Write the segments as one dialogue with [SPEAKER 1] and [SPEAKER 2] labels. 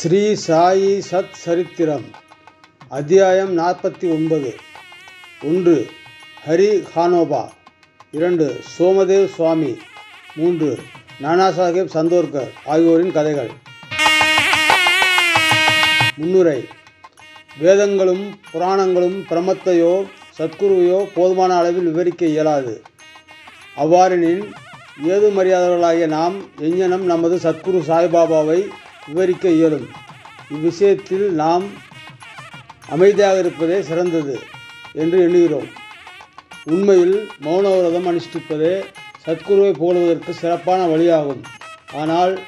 [SPEAKER 1] ஸ்ரீ சாயி சத் சரித்திரம் அத்தியாயம் நாற்பத்தி ஒன்பது. ஒன்று ஹரி ஹானோபா. இரண்டு சோமதேவ் சுவாமி. மூன்று நானா சாஹேப் சந்தோர்கர் ஆகியோரின் கதைகள். முன்னுரை வேதங்களும் புராணங்களும் பிரமத்தையோ சத்குருவையோ போதுமான அளவில் விவரிக்க இயலாது. அவ்வாறெனின் ஏது மரியாதைகளாகிய நாம் எஞ்ஞனம் நமது சத்குரு சாய்பாபாவை விவரிக்க இயலும். இவ்விஷயத்தில் நாம் அமைதியாக இருப்பதே சிறந்தது என்று எண்ணுகிறோம். உண்மையில் மௌன விரதம் அனுஷ்டிப்பதே சத்குருவை போடுவதற்கு சிறப்பான வழியாகும். ஆனால்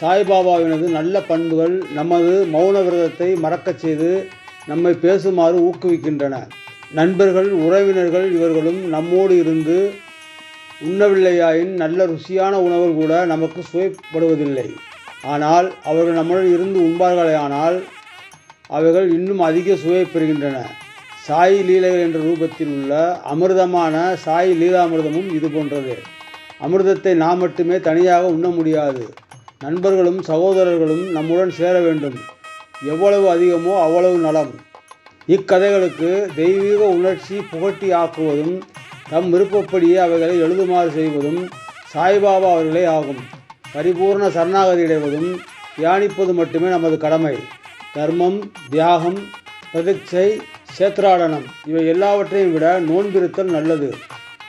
[SPEAKER 1] சாய்பாபாவினது நல்ல பண்புகள் நமது மௌன விரதத்தை மறக்கச் செய்து நம்மை பேசுமாறு ஊக்குவிக்கின்றன. நண்பர்கள் உறவினர்கள் இவர்களும் நம்மோடு இருந்து உண்ணவில்லையாயின் நல்ல ருசியான உணவு கூட நமக்கு சுவைப்படுவதில்லை. ஆனால் அவர்கள் நம்முடன் இருந்து உண்பார்களேயானால் அவைகள் இன்னும் அதிக சுவை பெறுகின்றன. சாய் லீலைகள் என்ற ரூபத்தில் உள்ள அமிர்தமான சாய் லீலாமிர்தமும் இது போன்றது. அமிர்தத்தை நாம் மட்டுமே தனியாக உண்ண முடியாது. நண்பர்களும் சகோதரர்களும் நம்முடன் சேர வேண்டும். எவ்வளவு அதிகமோ அவ்வளவு நலம். இக்கதைகளுக்கு தெய்வீக உணர்ச்சி புகட்டி ஆக்குவதும் தம் விருப்பப்படியே அவைகளை எழுதுமாறு செய்வதும் சாய்பாபா அவர்களே ஆகும். பரிபூர்ண சரணாகதி அடைவதும் தியானிப்பது மட்டுமே நமது கடமை. தர்மம் தியாகம் பிரதிச்சை சேத்ராடனம் இவை எல்லாவற்றையும் விட நோன்பிருத்தல் நல்லது.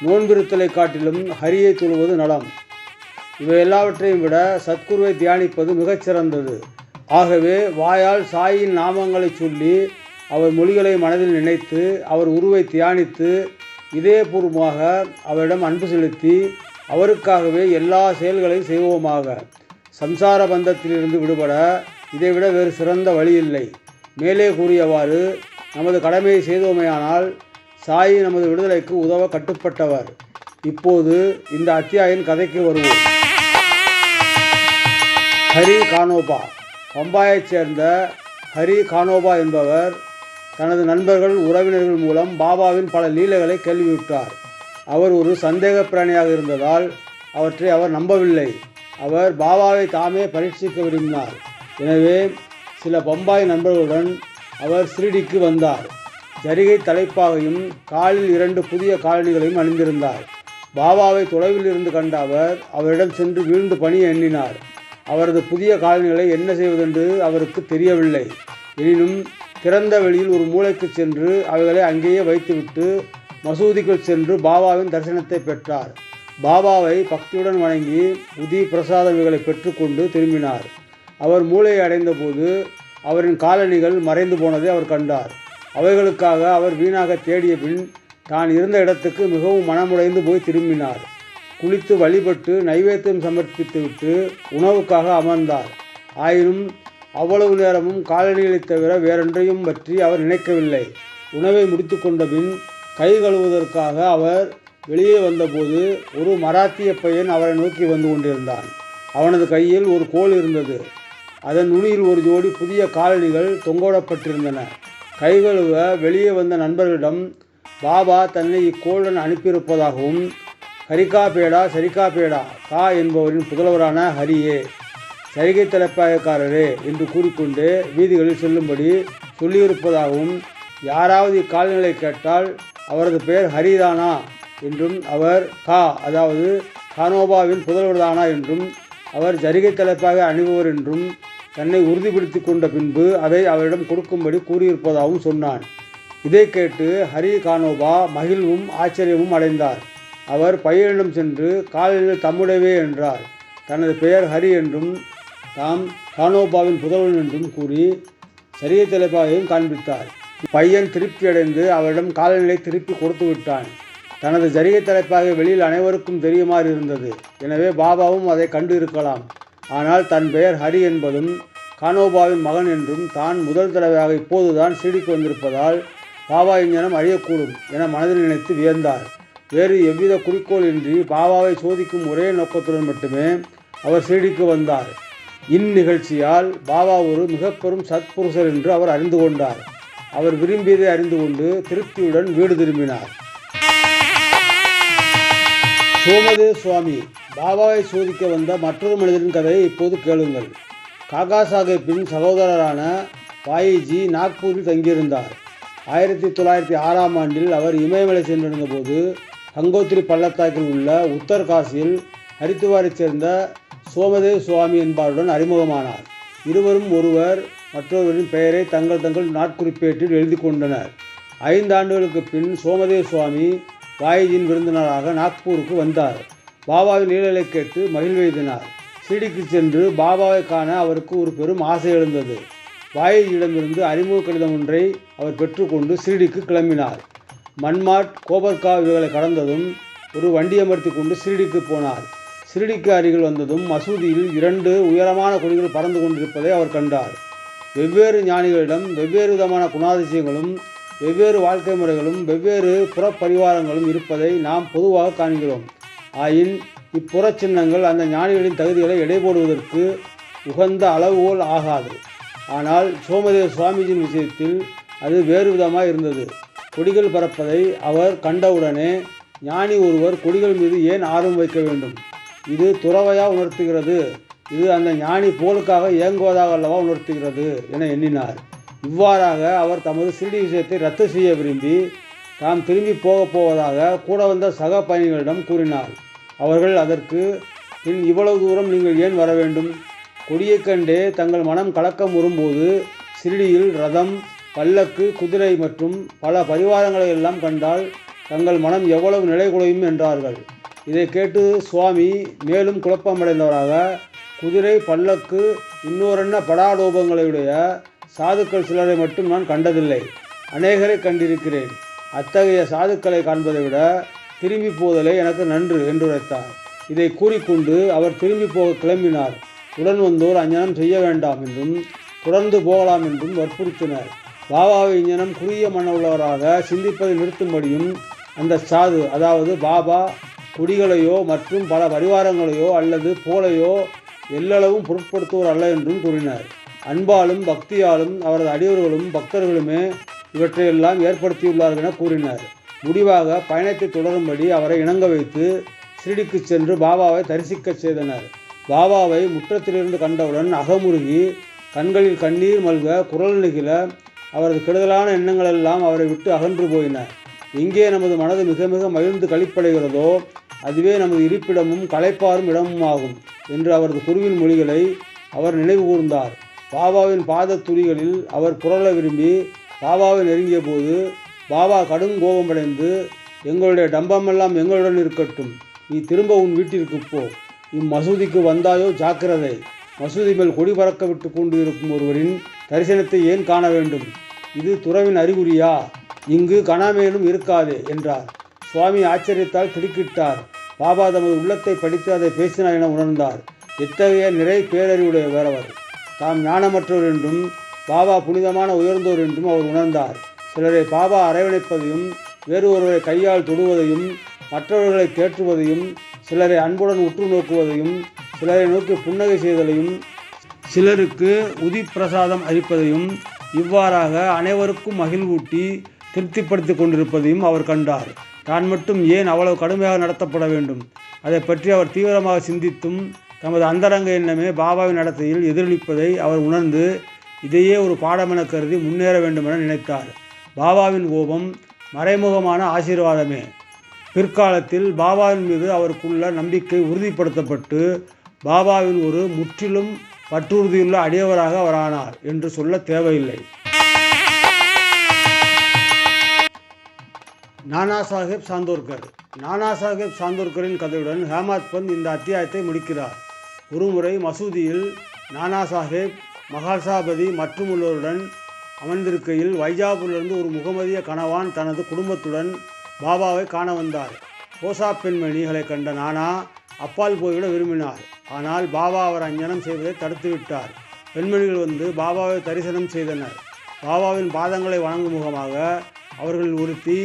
[SPEAKER 1] நோன்பிருத்தலை காட்டிலும் ஹரியை தொழுவது நலம். இவை எல்லாவற்றையும் விட சத்குருவை தியானிப்பது மிகச்சிறந்தது ஆகவே வாயால் சாயின் நாமங்களை சொல்லி அவர் மொழிகளை மனதில் நினைத்து அவர் உருவை தியானித்து இதயபூர்வமாக அவரிடம் அன்பு செலுத்தி அவருக்காகவே எல்லா செயல்களையும் செய்வோமாக. சம்சார பந்தத்திலிருந்து விடுபட இதைவிட வேறு சிறந்த வழி இல்லை மேலே கூறியவாறு நமது கடமையை செய்தோமையானால் சாய் நமது விடுதலைக்கு உதவ கட்டுப்பட்டவர். இப்போது இந்த அத்தியாயின் கதைக்கு வருவோம். ஹரி கானோபா. பம்பாயைச் சேர்ந்த ஹரி கானோபா என்பவர் தனது நண்பர்கள் உறவினர்கள் மூலம் பாபாவின் பல லீலைகளை கேள்வியுற்றார். அவர் ஒரு சந்தேக பிராணியாக இருந்ததால் அவற்றை அவர் நம்பவில்லை. அவர் பாபாவை தாமே பரீட்சிக்க விரும்பினார். எனவே சில பம்பாய் நண்பர்களுடன் அவர் சிறிடிக்கு வந்தார். ஜரிகை தலைப்பாகையும் காலில் இரண்டு புதிய காலணிகளையும் அணிந்திருந்தார். பாபாவை தொலைவில் இருந்து கண்ட அவர் அவரிடம் சென்று வீழ்ந்து பணி எண்ணினார். அவரது புதிய காலணிகளை என்ன செய்வதென்று அவருக்கு தெரியவில்லை. எனினும் திறந்த வெளியில் ஒரு மூளைக்கு சென்று அவைகளை அங்கேயே வைத்துவிட்டு மசூதிக்குள் சென்று பாபாவின் தரிசனத்தை பெற்றார். பாபாவை பக்தியுடன் வணங்கி உதி பிரசாதங்களை பெற்றுக்கொண்டு திரும்பினார். அவர் மூளையை அடைந்தபோது அவரின் காலணிகள் மறைந்து போனதை அவர் கண்டார். அவைகளுக்காக அவர் வீணாக தேடிய பின் தான் இருந்த இடத்துக்கு மிகவும் மனமுடைந்து போய் திரும்பினார். குளித்து வழிபட்டு நைவேத்தியம் சமர்ப்பித்துவிட்டு உணவுக்காக அமர்ந்தார். ஆயினும் அவ்வளவு நேரமும் காலணிகளைத் தவிர வேறொன்றையும் பற்றி அவர் நினைக்கவில்லை. உணவை முடித்து கொண்ட பின் கை கழுவுவதற்காக அவர் வெளியே வந்தபோது ஒரு மராத்திய பையன் அவரை நோக்கி வந்து கொண்டிருந்தான். அவனது கையில் ஒரு கோல் இருந்தது. அதன் நுனியில் ஒரு ஜோடி புதிய காலணிகள் தொங்கோடப்பட்டிருந்தன கை கழுவ வெளியே வந்த நண்பர்களிடம் பாபா தன்னை இக்கோளுடன் அனுப்பியிருப்பதாகவும் ஹரிகா பேடா சரிகா பேடா கா என்பவரின் புதல்வரான ஹரியே சரிகை தலைப்பாயக்காரரே என்று கூறிக்கொண்டு வீதிகளில் செல்லும்படி சொல்லியிருப்பதாகவும் யாராவது இக்கால்நிலை கேட்டால் அவரது பெயர் ஹரிதானா என்றும் அவர் கா அதாவது கானோபாவின் புதல்வர்தானா என்றும் அவர் ஜரிகை தலைப்பாக அணிபவர் என்றும் தன்னை உறுதிப்படுத்தி கொண்ட பின்பு அதை அவரிடம் கொடுக்கும்படி கூறியிருப்பதாகவும் சொன்னான் இதை கேட்டு ஹரி கானோபா மகிழ்வும் ஆச்சரியமும் அடைந்தார். அவர் பையனிடம் சென்று காலையில் தம்முடையவே என்றார். தனது பெயர் ஹரி என்றும் தாம் கானோபாவின் புதல்வன் என்றும் கூறி சரிய தலைப்பாகையும் காண்பித்தார். பையன் திருப்தியடைந்து அவரிடம் காலநிலை திருப்பி கொடுத்து விட்டான். தனது ஜரிகை தலைப்பாக வெளியில் அனைவருக்கும் தெரியுமாறு இருந்தது. எனவே பாபாவும் அதை கண்டு இருக்கலாம். ஆனால் தன் பெயர் ஹரி என்பதும் கானோபாவின் மகன் என்றும் தான் முதல் தடவையாக இப்போதுதான் சீடிக்கு வந்திருப்பதால் பாபா இஞ்ஞனம் அழியக்கூடும் என மனதில் நினைத்து வியந்தார். வேறு எவ்வித குறிக்கோள் இன்றி பாபாவை சோதிக்கும் ஒரே நோக்கத்துடன் மட்டுமே அவர் சீடிக்கு வந்தார். இந்நிகழ்ச்சியால் பாபா ஒரு மிக பெரும் சத்புருஷர் என்று அவர் அறிந்து கொண்டார். அவர் விரும்பியதை அறிந்து கொண்டு திருப்தியுடன் வீடு திரும்பினார். சோமதேவ் சுவாமி பாபாவை சோதிக்க வந்த மற்றொரு மனிதரின் கதையை இப்போது கேளுங்கள். காகா சாஹேப்பின் சகோதரரான பாயிஜி நாக்பூரில் தங்கியிருந்தார். ஆயிரத்தி தொள்ளாயிரத்தி ஆறாம் ஆண்டில் அவர் இமயமலை சென்றிருந்தபோது கங்கோத்திரி பள்ளத்தாக்கில் உள்ள உத்தர்காசியில் ஹரித்துவாரைச் சேர்ந்த சோமதேவ் சுவாமி என்பாருடன் அறிமுகமானார். இருவரும் ஒருவர் மற்றவர்களின் பெயரை தங்கள் தங்கள் நாட்குறிப்பேட்டில் எழுதி கொண்டனர். ஐந்து ஆண்டுகளுக்கு பின் சோமதேவ் சுவாமி வாயிஜியின் விருந்தினராக நாக்பூருக்கு வந்தார். பாபாவின் நீழலை கேட்டு மகிழ்வெய்தினார் சிடிக்கு சென்று பாபாவை காண அவருக்கு ஒரு பெரும் ஆசை எழுந்தது. வாயிஜியிடமிருந்து அறிமுக கடிதம் ஒன்றை அவர் பெற்றுக்கொண்டு சிரிடிக்கு கிளம்பினார். மன்மாட் கோபர்கா இவர்களை கடந்ததும் ஒரு வண்டி அமர்த்தி கொண்டு சிரிடிக்கு போனார். சிரிடிக்கு அருகில் வந்ததும் மசூதியில் இரண்டு உயரமான கொடிகள் பறந்து கொண்டிருப்பதை அவர் கண்டார். வெவ்வேறு ஞானிகளிடம் வெவ்வேறு விதமான குணாதிசயங்களும் வெவ்வேறு வாழ்க்கை முறைகளும் வெவ்வேறு புறப்பரிவாரங்களும் இருப்பதை நாம் பொதுவாக காண்கிறோம். ஆயின் இப்புறச் சின்னங்கள் அந்த ஞானிகளின் தகுதிகளை எடை போடுவதற்கு உகந்த அளவுகோல் ஆகாது. ஆனால் சோமதேவ சுவாமிஜியின் விஷயத்தில் அது வேறு விதமாக இருந்தது. கொடிகள் பறப்பதை அவர் கண்டவுடனே ஞானி ஒருவர் கொடிகள் மீது ஏன் ஆர்வம் வைக்க வேண்டும்? இது துறவையாக உணர்த்துகிறது? இது அந்த ஞானி போலுக்காக இயங்குவதாக அல்லவா உணர்த்துகிறது என எண்ணினார். இவ்வாறாக அவர் தமது சிறுடி விஷயத்தை ரத்து செய்ய விரும்பி தாம் திரும்பி போகப் போவதாக கூட வந்த சக பயணிகளிடம் கூறினார். அவர்கள் அதற்கு பின் இவ்வளவு தூரம் நீங்கள் ஏன் வர வேண்டும்? கொடியைக் கண்டே தங்கள் மனம் கலக்கம் வரும்போது சிறிடியில் ரதம் பல்லக்கு குதிரை மற்றும் பல பரிவாரங்களை எல்லாம் கண்டால் தங்கள் மனம் எவ்வளவு நிலை குலையும் என்றார்கள். இதை கேட்டு சுவாமி மேலும் குழப்பமடைந்தவராக குதிரை பல்லக்கு இன்னோரென்ன படாடோபங்களையுடைய சாதுக்கள் சிலரை மட்டும் நான் கண்டதில்லை. அநேகரை கண்டிருக்கிறேன். அத்தகைய சாதுக்களை காண்பதை விட திரும்பி போதலே எனக்கு நன்று என்றுரைத்தார். இதை கூறிக்கொண்டு அவர் திரும்பி போக கிளம்பினார். உடன் வந்தோர் அஞ்ஞனம் செய்ய வேண்டாம் என்றும் தொடர்ந்து போகலாம் என்றும் வற்புறுத்தினர். பாபாவை இஞ்ஞனம் குறுகிய மனமுள்ளவராக சிந்திப்பதை நிறுத்தும்படியும் அந்த சாது அதாவது பாபா குடிகளையோ மற்றும் பல பரிவாரங்களையோ அல்லது போலையோ எல்லளவும் பொருட்படுத்துவோர் அல்ல என்றும் கூறினார். அன்பாலும் பக்தியாலும் அவரது அடியவர்களும் பக்தர்களுமே இவற்றையெல்லாம் ஏற்படுத்தியுள்ளார்கள் என கூறினார். முடிவாக பயணத்தை தொடரும்படி அவரை இணங்க வைத்து சிறிடிக்கு சென்று பாபாவை தரிசிக்கச் செய்தனர். பாபாவை முற்றத்திலிருந்து கண்டவுடன் அகமுருகி கண்களில் கண்ணீர் மல்க குரல் நெகிழ அவரது கெடுதலான எண்ணங்களெல்லாம் அவரை விட்டு அகன்று போயின. எங்கே நமது மனது மிக மிக மகிழ்ந்து கழிப்படைகிறதோ அதுவே நமது இருப்பிடமும் களைப்பாரும் இடமும் ஆகும் என்று அவரது குருவின் மொழிகளை அவர் நினைவு கூர்ந்தார். பாபாவின் பாத துளிகளில் அவர் புரள விரும்பி பாபாவை நெருங்கிய போது பாபா கடும் கோபமடைந்து எங்களுடைய டம்பமெல்லாம் எங்களுடன் இருக்கட்டும். நீ திரும்ப உன் வீட்டிற்கு போ. இம்மசூதிக்கு வந்தாயோ ஜாக்கிரதை. மசூதி மேல் கொடி பறக்க விட்டு கொண்டு இருக்கும் ஒருவரின் தரிசனத்தை ஏன் காண வேண்டும்? இது துறவின் அறிகுறியா? இங்கு கணமேலும் இருக்காதே என்றார். சுவாமி ஆச்சரியத்தால் திடுக்கிட்டார். பாபா தமது உள்ளத்தை படித்து அதை பேசினார் என உணர்ந்தார். எத்தகைய நிறை பேரறிவுடையவர் அவர் தாம் ஞானமற்றவர் என்றும் பாபா புனிதமான உயர்ந்தோர் என்றும் அவர் உணர்ந்தார். சிலரை பாபா அரவணைப்பதையும் வேறு ஒருவரை கையால் தொடுவதையும் மற்றவர்களை தேற்றுவதையும் சிலரை அன்புடன் உற்று நோக்குவதையும் சிலரை நோக்கி புன்னகை செய்தலையும் சிலருக்கு உதிப்பிரசாதம் அளிப்பதையும் இவ்வாறாக அனைவருக்கும் மகிழ்வூட்டி திருப்திப்படுத்தி கொண்டிருப்பதையும் அவர் கண்டார். தான் மட்டும் ஏன் அவ்வளவு கடுமையாக நடத்தப்பட வேண்டும்? அதை பற்றி அவர் தீவிரமாக சிந்தித்தும் தமது அந்தரங்க எண்ணமே பாபாவின் நடத்தையில் எதிரொலிப்பதை அவர் உணர்ந்து இதையே ஒரு பாடமென கருதி முன்னேற வேண்டுமென நினைத்தார். பாபாவின் கோபம் மறைமுகமான ஆசீர்வாதமே. பிற்காலத்தில் பாபாவின் மீது அவருக்குள்ள நம்பிக்கை உறுதிப்படுத்தப்பட்டு பாபாவின் ஒரு முற்றிலும் பற்றுறுதியுள்ள அடியவராக அவர் ஆனார் என்று சொல்ல தேவையில்லை. நானா சாஹேப் சாந்தோர்கர். நானா சாஹேப் சாந்தோர்கரின் கதையுடன் ஹேமாத் பந்த் இந்த அத்தியாயத்தை முடிக்கிறார். ஒருமுறை மசூதியில் நானா சாஹேப் மகாசாபதி மற்றும் உள்ளவருடன் அமர்ந்திருக்கையில் வைஜாபூரிலிருந்து ஒரு முகமதிய கணவான் தனது குடும்பத்துடன் பாபாவை காண வந்தார். கோசா பெண்மணிகளை கண்ட நானா அப்பால் போய்விட விரும்பினார். ஆனால் பாபா அவர் அஞ்சனம் செய்வதை தடுத்துவிட்டார் பெண்மணிகள் வந்து பாபாவை தரிசனம் செய்தனர். பாபாவின் பாதங்களை வணங்கும் முகமாக அவர்கள் ஒருத்தி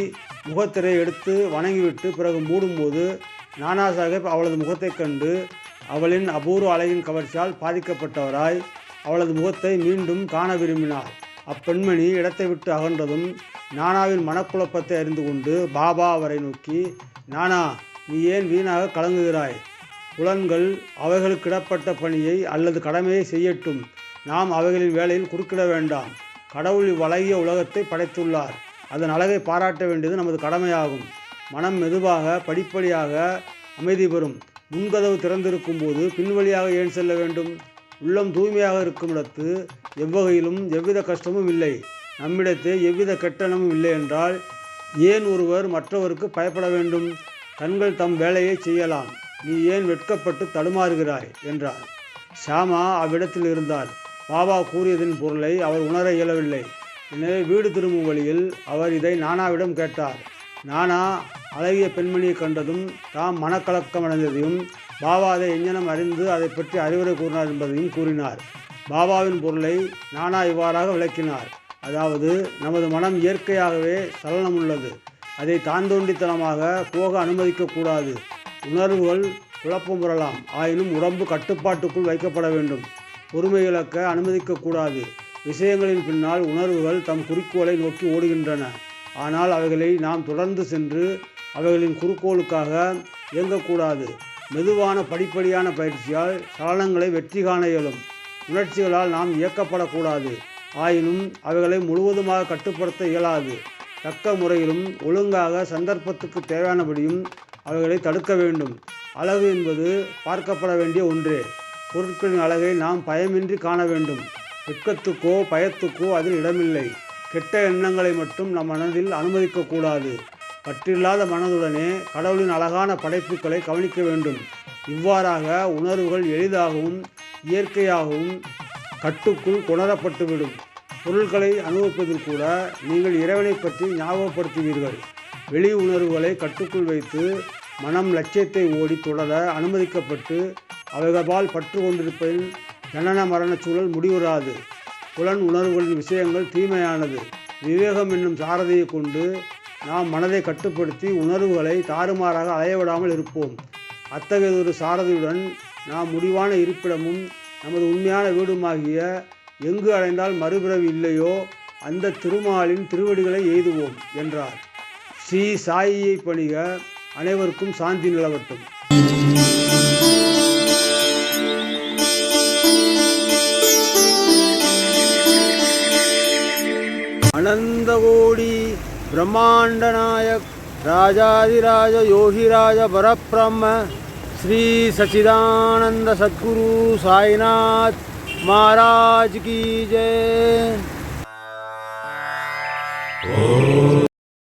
[SPEAKER 1] முகத்திரை எடுத்து வணங்கிவிட்டு பிறகு மூடும்போது நானா சாஹேப் அவளது முகத்தைக் கண்டு அவளின் அபூர்வ அழகின் கவர்ச்சியால் பாதிக்கப்பட்டவராய் அவளது முகத்தை மீண்டும் காண விரும்பினார் அப்பெண்மணி இடத்தை விட்டு அகன்றதும் நானாவின் மனக்குழப்பத்தை அறிந்து கொண்டு பாபா அவரை நோக்கி நானா நீ ஏன் வீணாக கலங்குகிறாய்? புலன்கள் அவைகளுக்கிடப்பட்ட பணியை அல்லது கடமையை செய்யட்டும். நாம் அவைகளின் வேலையில் குறுக்கிட வேண்டாம். கடவுள் இவ்வழகிய உலகத்தை படைத்துள்ளார். அதன் அழகை பாராட்ட வேண்டியது நமது கடமையாகும். மனம் மெதுவாக படிப்படியாக அமைதி பெறும். முன்கதவு திறந்திருக்கும் போது பின்வழியாக ஏன் செல்ல வேண்டும்? உள்ளம் தூய்மையாக இருக்கும் இடத்து எவ்வகையிலும் எவ்வித கஷ்டமும் இல்லை. நம்மிடத்தே எவ்வித கெட்டனமும் இல்லை என்றால் ஏன் ஒருவர் மற்றவருக்கு பயப்பட வேண்டும்? கண்கள் தம் வேலையை செய்யலாம். நீ ஏன் வெட்கப்பட்டு தடுமாறுகிறாய்? என்றார். ஷாமா அவ்விடத்தில் இருந்தார். பாபா கூறியதன் பொருளை அவர் உணர இயலவில்லை. எனவே வீடு திரும்பும் வழியில் அவர் இதை நானாவிடம் கேட்டார். நானா அழகிய பெண்மணியை கண்டதும் தாம் மனக்கலக்கமடைந்ததையும் பாபா அதை எஞ்ஞனம் அறிந்து அதை பற்றி அறிவுரை கூறினார் என்பதையும் கூறினார். பாபாவின் பொருளை நானா இவ்வாறாக விளக்கினார். அதாவது நமது மனம் இயற்கையாகவே சலனமுள்ளது. அதை தாந்தோண்டித்தனமாக போக அனுமதிக்கக்கூடாது உணர்வுகள் குழப்பம் வரலாம் ஆயினும் உடம்பு கட்டுப்பாட்டுக்குள் வைக்கப்பட வேண்டும். பொறுமை இழக்க அனுமதிக்கக்கூடாது விஷயங்களின் பின்னால் உணர்வுகள் தம் குறிக்கோளை நோக்கி ஓடுகின்றன. ஆனால் அவைகளை நாம் தொடர்ந்து சென்று அவைகளின் குறிக்கோளுக்காக இயங்கக்கூடாது. மெதுவான படிப்படியான பயிற்சியால் சலனங்களை வெற்றி காண இயலும். உணர்ச்சிகளால் நாம் இயக்கப்படக்கூடாது. ஆயினும் அவைகளை முழுவதுமாக கட்டுப்படுத்த இயலாது. தக்க முறையிலும் ஒழுங்காக சந்தர்ப்பத்துக்கு தேவையானபடியும் அவைகளை தடுக்க வேண்டும். அழகு என்பது பார்க்கப்பட வேண்டிய ஒன்றே. பொருட்களின் அழகை நாம் பயமின்றி காண வேண்டும். துக்கத்துக்கோ பயத்துக்கோ அதில் இடமில்லை. கெட்ட எண்ணங்களை மட்டும் நம் மனதில் அனுமதிக்கக்கூடாது. பற்றில்லாத மனதுடனே கடவுளின் அழகான படைப்புகளை கவனிக்க வேண்டும். இவ்வாறாக உணர்வுகள் எளிதாகவும் இயற்கையாகவும் கட்டுக்குள் கொணரப்பட்டுவிடும். பொருட்களை அனுபவிப்பதில் கூட நீங்கள் இறைவனை பற்றி ஞாபகப்படுத்துவீர்கள். வெளி உணர்வுகளை கட்டுக்குள் வைத்து மனம் லட்சியத்தை ஓடி தொடர அனுமதிக்கப்பட்டு அவைகளால் பற்று கொண்டிருப்பதில் ஜனன மரண சூழல் முடிவுறாது. புலன் உணர்வுகளின் விஷயங்கள் தீமையானது. விவேகம் என்னும் சாரதியை கொண்டு நாம் மனதை கட்டுப்படுத்தி உணர்வுகளை தாறுமாறாக அலையவிடாமல் இருப்போம். அத்தகையதொரு சாரதியுடன் நாம் முடிவான இருப்பிடமும் நமது உண்மையான வீடுமாகிய எங்கு அடைந்தால் மறுபிறவி இல்லையோ அந்த திருமாலின் திருவடிகளை எய்துவோம் என்றார். ஸ்ரீ சாயியை பணிக அனைவருக்கும் சாந்தி நிலவட்டும். ब्रह्मांड नायक राजाधिराज योगिराज परब्रह्म श्री सच्चिदानंद सद्गुरु साईनाथ महाराज की जय।